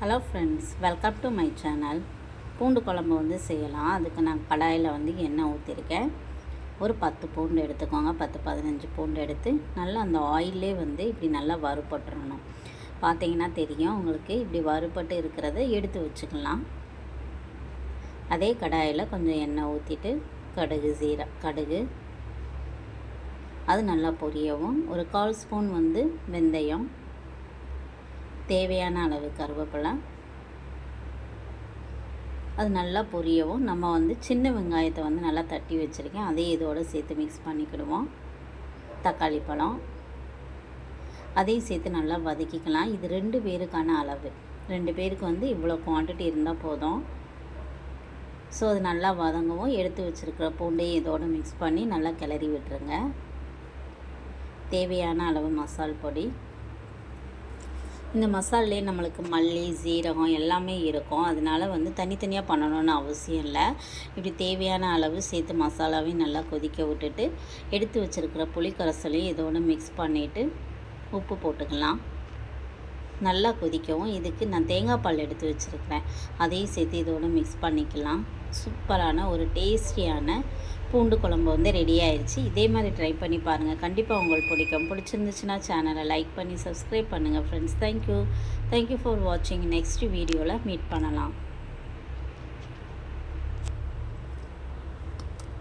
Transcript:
Hello friends welcome to my channel பூண்டு குழம்பு வந்து செய்யலாம். அதுக்கு நான் கடாயில் வந்து எண்ணெய் ஊற்றிருக்கேன் ஒரு பத்து பூண்டு எடுத்துக்கோங்க. பத்து பதினஞ்சு பூண்டு எடுத்து நல்லா அந்த ஆயிலே வந்து இப்படி நல்லா வறுபட்டுறணும். பார்த்தீங்கன்னா தெரியும். உங்களுக்கு இப்படி வறுபட்டு இருக்கிறத எடுத்து வச்சுக்கலாம். அதே கடாயில் கொஞ்சம் எண்ணெய் ஊற்றிட்டு கடுகு சீர கடுகு. அது நல்லா பொரியவும். ஒரு கால் ஸ்பூன் வந்து வெந்தயம். தேவையான அளவு கருவேப்பிலை. அது நல்லா பொரியவும். நம்ம வந்து சின்ன வெங்காயத்தை வந்து நல்லா தட்டி வச்சுருக்கேன். அதே இதோடு சேர்த்து மிக்ஸ் பண்ணிக்கிடுவோம். தக்காளி பழம். அதையும் சேர்த்து நல்லா வதக்கிக்கலாம். இது ரெண்டு பேருக்கான அளவு. ரெண்டு பேருக்கு வந்து இவ்வளோ குவான்டிட்டி இருந்தால் போதும். ஸோ அது நல்லா வதங்கவும். எடுத்து வச்சுருக்கிற பூண்டையும் இதோடு மிக்ஸ் பண்ணி நல்லா கிளறி விட்டுருங்க. தேவையான அளவு மசால் பொடி. இந்த மசாலே நம்மளுக்கு மல்லி சீரகம் எல்லாமே இருக்கும். அதனால வந்து தனித்தனியாக பண்ணணும்னு அவசியம் இல்லை. இப்படி தேவையான அளவு சேர்த்து மசாலாவையும் நல்லா கொதிக்க விட்டுட்டு எடுத்து வச்சுருக்கிற புளிக்கரசலையும் இதோடு மிக்ஸ் பண்ணிவிட்டு உப்பு போட்டுக்கலாம். நல்லா கொதிக்கவும் இதுக்கு நான் தேங்காய் பால் எடுத்து வச்சுருக்கிறேன். அதையும் சேர்த்து இதோடு மிக்ஸ் பண்ணிக்கலாம். சூப்பரான ஒரு டேஸ்டியான பூண்டு குழம்பு வந்து ரெடி ஆயிடுச்சு இதே மாதிரி ட்ரை பண்ணி பாருங்கள் கண்டிப்பாக உங்களுக்கு பிடிக்கும். பிடிச்சிருந்துச்சுன்னா சேனலை லைக் பண்ணி சப்ஸ்கிரைப் பண்ணுங்கள் friends thank you thank you for வாட்சிங் நெக்ஸ்ட் வீடியோவில் மீட் பண்ணலாம்.